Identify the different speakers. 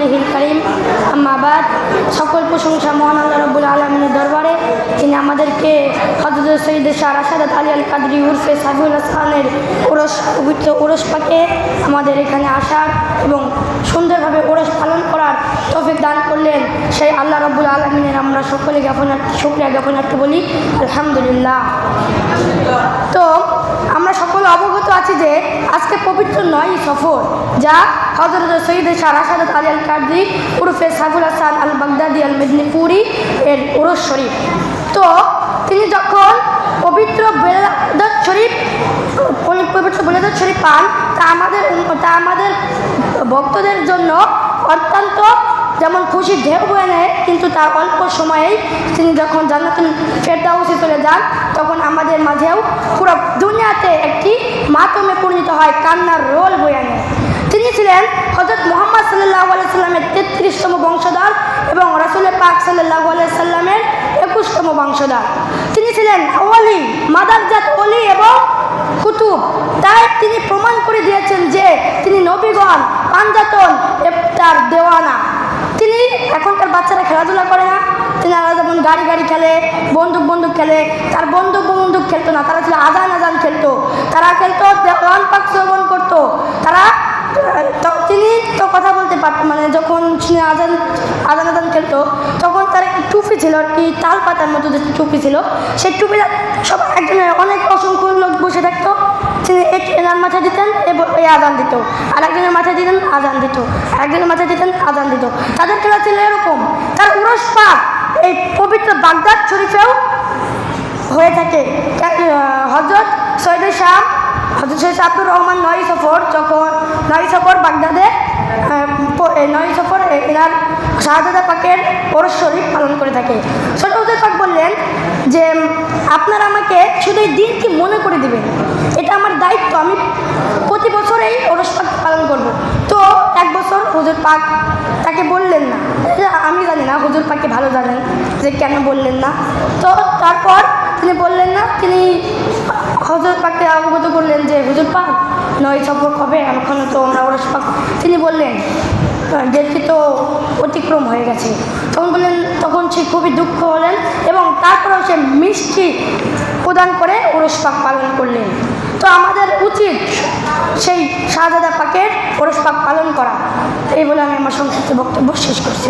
Speaker 1: রসুলহিল করিম। আম্মাবাদ সকল প্রশংসা মহান আল্লাহ রব্বুল আলমিনের দরবারে তিনি আমাদেরকে হজরত সৈয়দ শাহ রাশাদাত আলী আল কাদরি উর্ফে সাবিউল হাসানের ওরস, পবিত্র ওরস পাকে আমাদের এখানে আসার এবং সুন্দরভাবে ওরস পালন করার তৌফিক দান করলেন। সেই আল্লাহ রব্বুল আলমিনের আমরা সকলে জ্ঞাপনার্থী শুক্রিয়া জ্ঞাপনার্থী বলি। আলহামদুলিল্লাহ। তো আমরা সকলে অবগত আছি যে আজকে পবিত্র নয় সফর, যা হজরত সৈয়দ শাহ রাশাদাত আলী আল কাদরি উরফে সাইফুল হাসান আল বাগদাদি আল মেদিনীপুরি এর উরস শরীফ। তো তিনি যখন পবিত্র বেলাদত শরীফ, পবিত্র বেলাদত শরীফ পান, তা আমাদের তা আমাদের ভক্তদের জন্য অত্যন্ত যেমন খুশি ঢেউ বয়ে নেয়, কিন্তু তার অল্প সময়েই তিনি যখন জান্নাতুল ফেরদাউসে চলে যান, তখন আমাদের মাঝেও পুরো দুনিয়াতে একটি মাতমে পরিণত হয়, কান্নার রোল বয়ে নেয়। তিনি ছিলেন হজরত মোহাম্মদ সাল্লাহ সাল্লামের তেত্রিশতম বংশধর এবং রসুল পাক সাল্লাহ সাল্লামের একুশতম বংশধর। তিনি ছিলেন অলি মাদারজাত অলি এবং কুতুব। তাই তিনি প্রমাণ করে দিয়েছেন যে তিনি নবীগণ পাঞ্জাতন তার দেওয়ানা। তিনি এখনকার বাচ্চারা খেলাধুলা করে না। তিনি আলাদা যেমন গাড়ি গাড়ি খেলে, বন্দুক বন্দুক খেলে, তার বন্দুক বন্দুক খেলতো না, তারা ছিল আজান আজান খেলতো। তারা খেলতো দেওয়ান পাক শ্রবণ করতো। তারা তিনি তো কথা বলতে পারতো মানে যখন আজান আজান আজান খেলতো, তখন তার একটি টুপি ছিল আর কি তাল পাতার মতো যে টুপি ছিল, সেই টুপিটা সব একজনের অনেক অসংখ্য আজান দিত। আর একজনের মাথায় দিতেন আজান দিত। একজনের মাথায় দিতেন আজান দিত। তাদের খেলা ছিল এরকম। তার উরস পাক এই পবিত্র বাগদাদ শরীফেও হয়ে থাকে। হজরত সৈয়দ শাহ হজরত সৈয়দ আব্দুর রহমান নয় সফর যখন, নয় সফর বাগদাদে নয় সফর এনার শাহজাদা পাকের ওরস শরীফ পালন করে থাকে। সৈয়দ পাক বললেন যে, আপনারা আমাকে শুধু এই দিনকে মনে করে দিবেন এটা আমার দায়িত্ব আমি প্রতি বছরেই ওরস পাক পালন করব তো এক বছর হুজুর পাক তাকে বললেন না। আমি জানি না, হুজুর পাককে ভালো জানেন যে কেন বললেন না। তো তারপর তিনি বললেন না, তিনি হজরত পাককে অবগত করলেন যে, হুজুর পাক, নয় সফর কবে এখনও তো আমরা ওরস পাক। তিনি বললেন ডেটটি তো অতিক্রম হয়ে গেছে। তখন বললেন, তখন সে খুবই দুঃখ হলেন এবং তারপরেও সে মিষ্টি প্রদান করে ওরস পাক পালন করলেন। তো আমাদের উচিত সেই শাহজাদা পাকের ওরস পাক পালন করা। এই বলে আমি আমার সংক্ষিপ্ত বক্তব্য শেষ করছি।